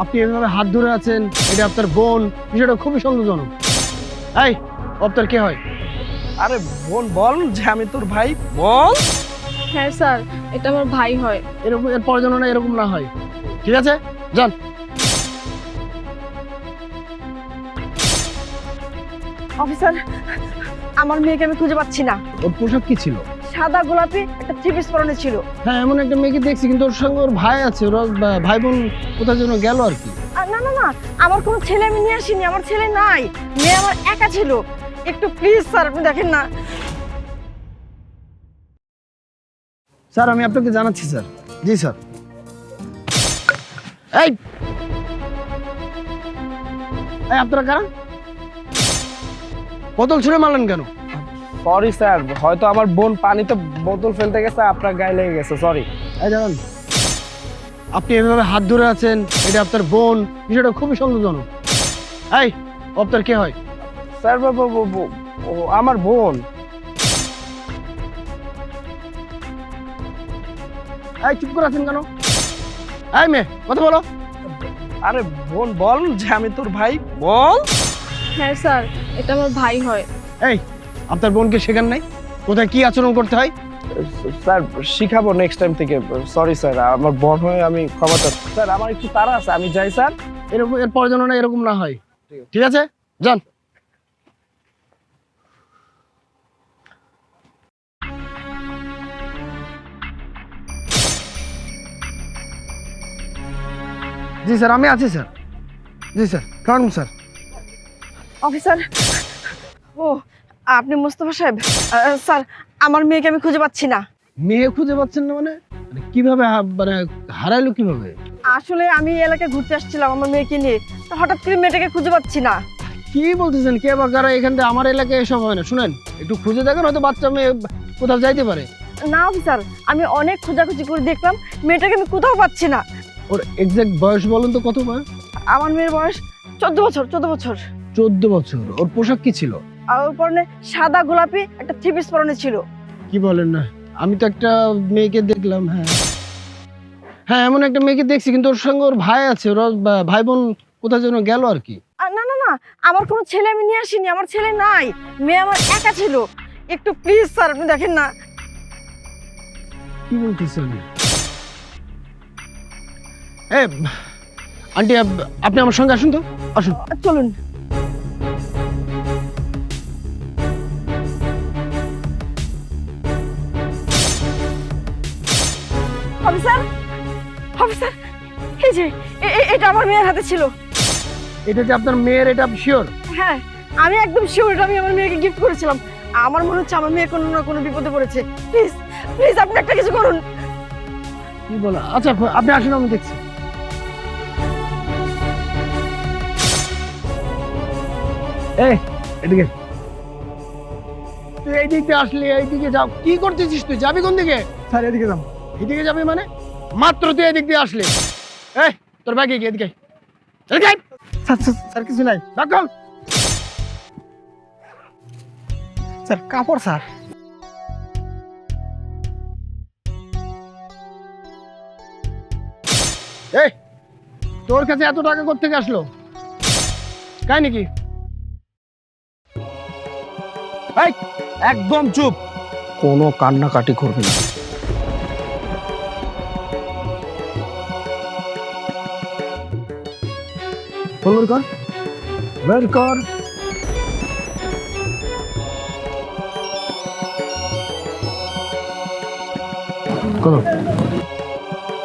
আপনি এভাবে হাত ধরে আছেন এটা আপনার বোন বিষয়টা খুবই সন্দেহজনক। এই আপনার কে হয়? আরে বোন বল যে আমি তোর ভাই বল। হ্যাঁ স্যার এটা আমার ভাই হয়। এরকম এরপর যেন না এরকম না হয়। ঠিক আছে? যান। অফিসার আমার মেয়েকে আমি খুঁজে পাচ্ছি না। ওর পোশাক কি ছিল? সাদা গোলাপি একটা থ্রি পিস পরনে ছিল। হ্যাঁ এমন একটা মেয়েকে দেখছি কিন্তু ওর সঙ্গে ওর ভাই আছে ওরা ভাই বোন কোথায় যেন গেল আর কি। না না না আমার কোনো ছেলে আমি নিয়ে আসিনি আমার ছেলে নাই মেয়ে আমার একা ছিল। একটু প্লিজ স্যার আপনি দেখেন না। স্যার আমি আপনাকে জানাচ্ছি স্যার। জি স্যার। এই আপনারা কারা? বোতল ছুঁড়ে মারলেন কেন? সরি স্যার হয়তো আমার বোন পানিতে বোতল ফেলতে গেছে আপনার গায়ে লেগে গেছে সরি এই জানান আপনি এভাবে হাত ধরে আছেন এটা আপনার বোন বিষয়টা খুবই সন্দেহজনক। এই আপনার কে হয়? স্যার বাবু বাবু, ও আমার বোন। এই চুপ করে আছেন কেন? এই মেয়ে কথা বলো। আরে বোন বল যে আমি তোর ভাই। বল। হ্যাঁ স্যার এটা আমার ভাই হয়। এই আপনার বোনকে শেখান নাই? কোথায় কি আচরণ করতে হয়? স্যার শিখাবো নেক্সট টাইম থেকে। সরি স্যার আমার বোন হয়ে আমি ক্ষমা চাচ্ছি। স্যার আমার একটু তাড়া আছে আমি যাই স্যার। এরকম এরপর যেন না এরকম না হয়। ঠিক আছে? যান। জি স্যার আমি আছি স্যার। জি স্যার কারণ স্যার। অফিসার। ও আপনি মোস্তফা সাহেব স্যার আমার মেয়েকে আমি খুঁজে পাচ্ছি না। মেয়ে খুঁজে পাচ্ছেন না মানে? মানে কীভাবে মানে হারাইলো কীভাবে? আসলে আমি এলাকায় ঘুরতে আসছিলাম আমার মেয়েকে নিয়ে তো হঠাৎ করে মেয়েটাকে খুঁজে পাচ্ছি না। কি বলতেছেন? কে বা কারা এখান থেকে আমার এলাকায় এসব হয় না? শুনেন একটু খুঁজে দেখেন হয়তো বাচ্চা মেয়ে কোথাও যাইতে পারে। না অফিসার আমি অনেক খোঁজাখুঁজি করে দেখলাম মেয়েটাকে আমি কোথাও পাচ্ছি না। ওর এক্সাক্ট বয়স বলুন তো কত বয়স আমার মেয়ের বয়স চোদ্দ বছর চোদ্দ বছর। চোদ্দ বছর। ওর পোশাক কি ছিল? আর ওর পরনে সাদা গোলাপি একটা থ্রি পিস পরনে ছিল। কি বলেন না? আমি তো একটা মেয়েকে দেখলাম হ্যাঁ। হ্যাঁ এমন একটা মেয়েকে দেখছি কিন্তু ওর সঙ্গে ওর ভাই আছে ওরা ভাই বোন কোথায় যেন গেল আর কি। না না না আমার কোনো ছেলে আমি নিয়ে আসিনি আমার ছেলে নাই মেয়ে আমার একা ছিল। একটু প্লিজ স্যার আপনি দেখেন না। কি বলতেছেন এ আন্টি আপনি আমার সঙ্গে আসুন তো আসুন। চলুন। অফিসার এই যে এটা আমার মেয়ের হাতে ছিল। এটা যে আপনার মেয়ের এটা শিওর হ্যাঁ আমি একদম শিওর এটা আমি আমার মেয়েকে গিফট করেছিলাম। আমার মনে হচ্ছে আমার মেয়ে কোনো না কোনো বিপদে পড়েছে। প্লিজ প্লিজ আপনি একটা কিছু করুন। কি বলা? আচ্ছা আপনি আসুন আমি দেখছি। এই এদিকে। তুই এই দিক আসলি এই দিকে যাও। কি করতেছিস তুই? যাবি কোন দিকে? স্যার এদিকে যান এদিকে যাবি মানে? মাত্র তুই এদিক দিয়ে আসলি। এই তোর ব্যাগে গিয়ে এদিকে। স্যার কিছু নাই। খোল। স্যার কাপড় স্যার। এই তোর কাছে এত টাকা কোথেকে আসলো? তাই নাকি এই একদম চুপ। কোনো কান্নাকাটি করবি না। ফোন বের কর বের কর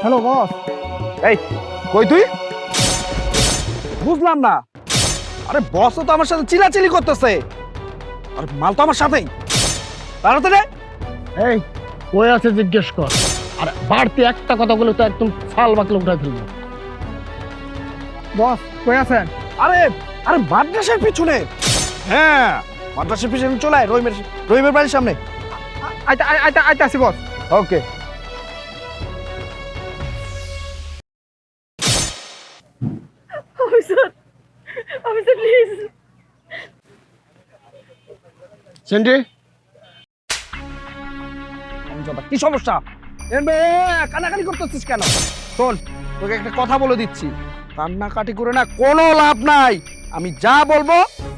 হ্যালো বস কই তুই? বুঝলাম না। আরে বস তো আমার সাথে চিলাচিলি করতেছে। আর মাল তো আমার সাথেই। তাড়াতাড়ি এই কই আছে জিজ্ঞেস কর। আর বাড়তি একটা কথা বলে তো একদম ফাল বাকলে উঠাই ফেলব। বস কই আছেন? আরে আরে মাদ্রাসার পিছনে। হ্যাঁ মাদ্রাসার পিছনে চলে আয় রহিমের রহিমের বাড়ির সামনে। আইতা আই- আইতা আইতা আসি boss. Okay. Officer officer please. Senti কি সমস্যা? কানাকানি করতেছিস কেন? শোন তোকে একটা কথা বলে দিচ্ছি। কান্নাকাটি করে না কোনো লাভ নাই। আমি যা বলব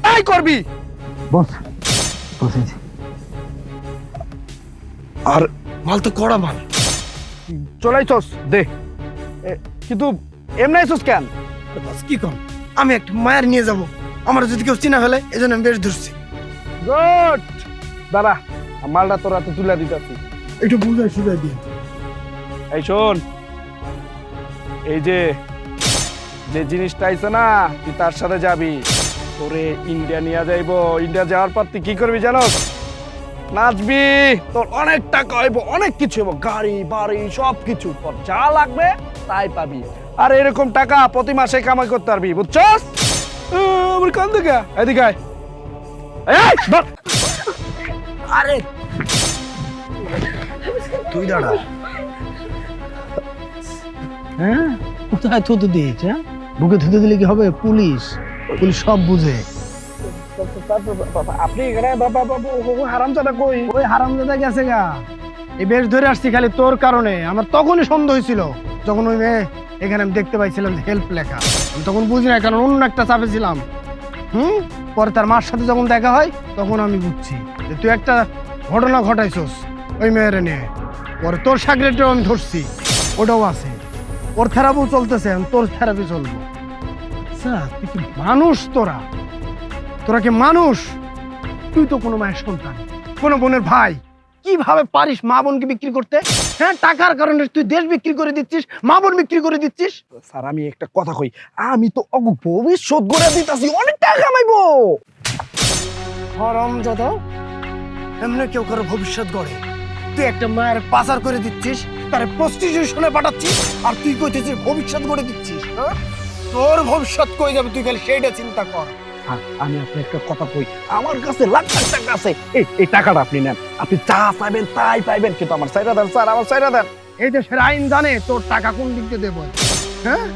তাই করবি। আর মাল তো কড়া মাল। চলাইছস দে। এ, কিন্তু এমনি আইছস কেন? বস কি কম? আমি একটা মায়ের নিয়ে যাব। আমার যদি কেউ চিনা ফেলে এই জন্য আমি বেশ ধরছি। গুড। দাঁড়া মালটা তোর হাতে তুলে দিতেছি। একটু বুঝাই সুঝাই দিয়ে। এই শোন এই যে যে জিনিসটা আইছে না তুই তার সাথে যাবি। তোরে ইন্ডিয়া নিয়ে যাইবো। ইন্ডিয়া যাওয়ার পর তুই কি করবি জানোস? নাচবি। তোর অনেক টাকা হইব অনেক কিছু হইব। গাড়ি বাড়ি সব কিছু তোর যা লাগবে তাই পাবি। আর এরকম টাকা প্রতি মাসে কামাই করতে পারবি বুঝছস? আমার কান দেখা এদিকে আয়। এই, এই, আরে! তুই দাঁড়া। হ্যাঁ? কোথায় থুতু দিয়েছ হ্যাঁ? বুকে থুতু দিলে কি হবে? পুলিশ। পুলিশ সব বুঝে। আপনি এখানে হারামজাদা কই? ওই হারামজাদা গেছে গা। এই বেশ ধরে আসছি খালি তোর কারণে। আমার তখনই সন্দেহ হয়েছিল, যখন ওই মেয়ে এখানে আমি দেখতে পাইছিলাম যে হেল্প লেখা। আমি তখন বুঝি না কারণ অন্য একটা চাপে ছিলাম। হুম? পরে তার মার সাথে যখন দেখা হয়, তখন আমি বুঝছি যে তুই একটা ঘটনা ঘটাইছস ওই মেয়ের নিয়ে। পরে তোর সাগরেটেও আমি ধরছি, ওটাও আছে। ওর থেরাপিও চলতেছে তোর থেরাপি চলবো। স্যার তুই কি মানুষ তোরা? তোরা কি মানুষ? তুই তো কোনো মায়ের সন্তান কোনো বোনের ভাই। কীভাবে পারিস মা বোনকে বিক্রি করতে? হ্যাঁ টাকার কারণে তুই দেশ বিক্রি করে দিচ্ছিস মা বোন বিক্রি করে দিচ্ছিস। স্যার আমি একটা কথা কই আমি তো অগ ভবিষ্যৎ গড়ে দিতাছি অনেক টাকা কামাইবো। হরম যত এমনি কেউ কারও ভবিষ্যৎ গড়ে। তুই একটা মায়ের পাচার করে দিচ্ছিস তার প্রস্টিটিউশনে পাঠাচ্ছিস আর তুই কইতেছিস ভবিষ্যৎ গড়ে দিচ্ছিস হ্যাঁ? তোর ভবিষ্যৎ কই যাবে তুই খালি সেইটা চিন্তা কর। আমি আপনি একটা কথা কই আমার কাছে লাখ লাখ টাকা আছে। এই এই টাকাটা আপনি নেন। আপনি যা চাইবেন তাই পাইবেন কিন্তু আমার দেন স্যার আমার দেন। এই দেশের আইন জানে তোর টাকা কোন দিক দিয়ে দেবো। হ্যাঁ?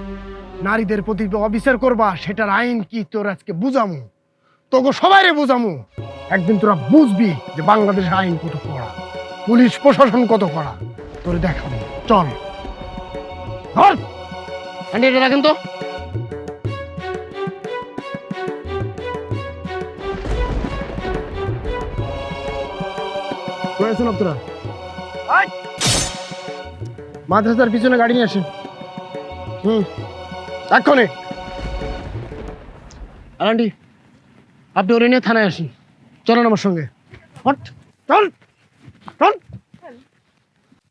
নারীদের প্রতি অবিচার করবা সেটার আইন কি তোর আজকে বুঝামু? তোকে সবাইরে বুঝামু। একদিন তোরা বুঝবি যে বাংলাদেশের আইন কত কড়া পুলিশ প্রশাসন কত কড়া। তোরে দেখাবো। চল। ধর। আন্টি এটা রাখেন তো। আপনারা? মাদ্রাসার পিছনে গাড়ি নিয়ে আসেন। হুম। এক্ষণে আন্টি আপনি ওরে নিয়ে থানায় আসেন। চলেন আমার সঙ্গে। হট চল। চল।